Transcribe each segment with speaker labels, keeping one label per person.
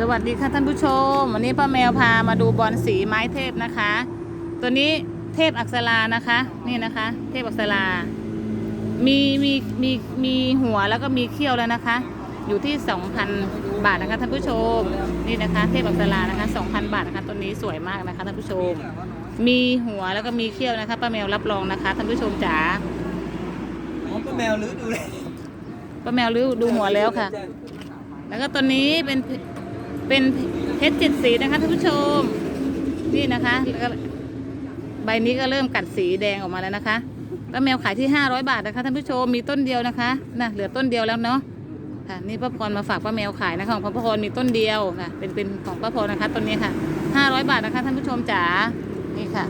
Speaker 1: สวัสดีค่ะท่านผู้ชม วันนี้ป้าแมวพามาดูบอลสีไม้เทพนะคะ ตัวนี้เทพอักษรานะคะ นี่นะคะ เทพอักษรามีมีมีมีหัวแล้วก็มีเขี้ยวแล้วนะคะ อยู่ที่ 2,000 บาทนะคะท่านผู้ชม นี่นะคะ เทพอักษรานะคะ2,000 บาทนะคะตัวนี้สวยมากนะคะท่านผู้ชม มีหัวแล้วก็มีเขี้ยวนะคะป้าแมวรับรองนะคะท่านผู้ชมจ๋า
Speaker 2: อ๋อป้าแมวลื้อดูเลย
Speaker 1: ป้าแมวรู้ดูหัวแล้วค่ะ แล้วก็ตัวนี้เป็น เป็นเพชรเจ็ดสีนะคะท่านผู้ชม นี่นะคะแล้วก็ใบนี้ก็เริ่มกัดสีแดงออกมาแล้วนะคะป้าแมวขายที่500บาทนะคะท่านผู้ชมมีต้นเดียวนะคะนะเหลือต้นเดียวแล้วเนาะค่ะนี่ป้าพรมาฝากป้าแมวขายนะคะของป้าพรมีต้นเดียวนะเป็นเป็นของป้าพรนะคะต้นนี้ค่ะ500บาทนะคะท่านผู้ชมจ๋านี่ค่ะ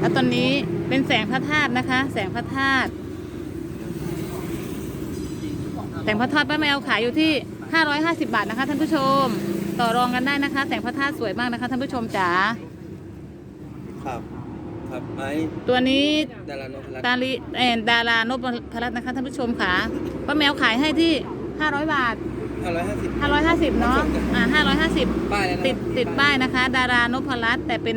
Speaker 1: แล้วต้นนี้เป็นแสงพระธาตุนะคะ แสงพระธาตุแตงพระทอดป้าแมวขายอยู่ที่550บาทนะคะท่านผู้ชม ต่อรองกันได้นะคะ แต่งพระธาตุสวยมากนะคะท่านผู้ชมจ๋า
Speaker 2: ครับครับไม้
Speaker 1: ตัวนี้
Speaker 2: ดารานพรัตน์
Speaker 1: ตาลีเอ็นดารานพพรัตน์นะคะท่านผู้ชมค่ะป้าแมวขายให้ที่ 500 บาท
Speaker 2: ห้าร้อยห้าสิบ
Speaker 1: 550 เนาะอ่า550
Speaker 2: ป้ายแล้วนะ
Speaker 1: ติดติดป้ายนะคะ ดารานพรัตน์แต่เป็น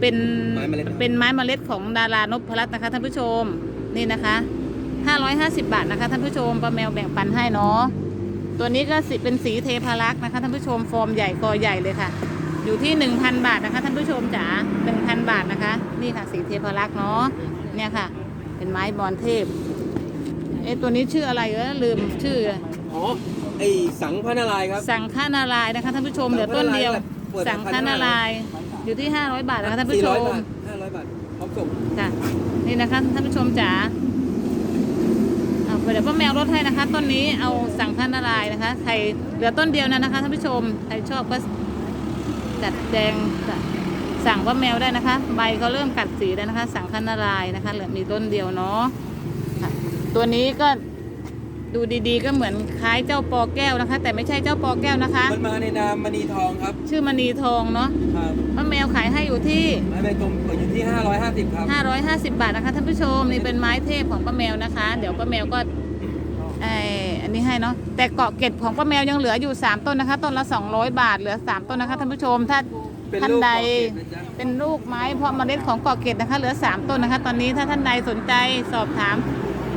Speaker 1: เป็น
Speaker 2: ไม้เมล็ด
Speaker 1: เป็นไม้เมล็ดของดารานพรัตน์นะคะท่านผู้ชมนี่นะคะ 550 บาทนะคะท่านผู้ชมป้าแมวแบ่งปันให้เนาะ ตัวนี้ก็สิเป็นสีเทพารักษ์นะคะท่านผู้ชมฟอร์มใหญ่กอใหญ่เลยค่ะ อยู่ที่ 1,000 บาทนะคะท่านผู้ชมจ๋า1,000 บาทนะคะ นี่ค่ะสีเทพารักษ์เนาะเนี่ยค่ะ เป็นไม้บอลเทพเอ๊ะตัวนี้ชื่ออะไรเออลืมชื่อ
Speaker 2: อ๋อไอสังพระนารายณ์ครับ
Speaker 1: สังฆนารายณ์นะคะท่านผู้ชมเหลือต้นเดียว สังฆนารายณ์อยู่ที่ 500 บาทนะคะท่านผู้ช
Speaker 2: สี่ร้อย
Speaker 1: ม
Speaker 2: บาทห้าร้อยบาทพร้อมส่ง
Speaker 1: ค่ะนี่นะคะท่านผู้ชมจ๋า เดี๋ยวป้าแมวลดให้นะคะ ต้นนี้เอาสั่งท่านนารายนะคะใครเหลือต้นเดียวนะนะคะท่านผู้ชมใครชอบก็จัดแดงสั่งป้าแมวได้นะคะ ใบเขาเริ่มกัดสีแล้วนะคะ สั่งท่านนารายนะคะเหลือมีต้นเดียวเนาะตัวนี้ก็ ดูดีๆ ก็เหมือนคล้ายเจ้าปอแก้วนะคะ แต่ไม่ใช่เจ้าปอแก้วนะคะ
Speaker 2: มันมาในนามมณีทองครับ
Speaker 1: ชื่อมณีทองเนาะ
Speaker 2: ครับ
Speaker 1: ป้าแมวขายให้อยู่ที่
Speaker 2: ไม้ใบกลมเปิดอยู่ที่ห้าร้อยห้าสิบครับ
Speaker 1: 550 บาทนะคะท่านผู้ชมนี่เป็นไม้เทพของป้าแมวนะคะ เดี๋ยวป้าแมวก็ไออันนี้ให้เนาะแต่เกาะเกร็ดของป้าแมวยังเหลืออยู่ 3 ต้นนะคะ ต้นละ 200 บาทเหลือ 3 ต้นนะคะท่านผู้ชมถ้า
Speaker 2: เป็น
Speaker 1: ท่าน
Speaker 2: ลูก
Speaker 1: ใด
Speaker 2: เกาะเกร็ดนะจ๊ะ
Speaker 1: เป็นลูกไม้เพาะเมล็ดของเกาะเกร็ดนะคะ เหลือ 3 ต้นนะคะ ตอนนี้ถ้าท่านใดสนใจสอบถาม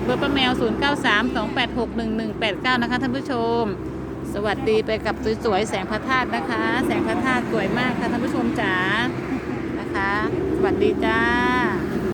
Speaker 1: เบอร์ป้าแมว 0932861189 นะคะท่านผู้ชม สวัสดีไปกับสวยๆแสงพระธาตุนะคะ แสงพระธาตุสวยมากค่ะท่านผู้ชมจ๋านะคะ สวัสดีจ้า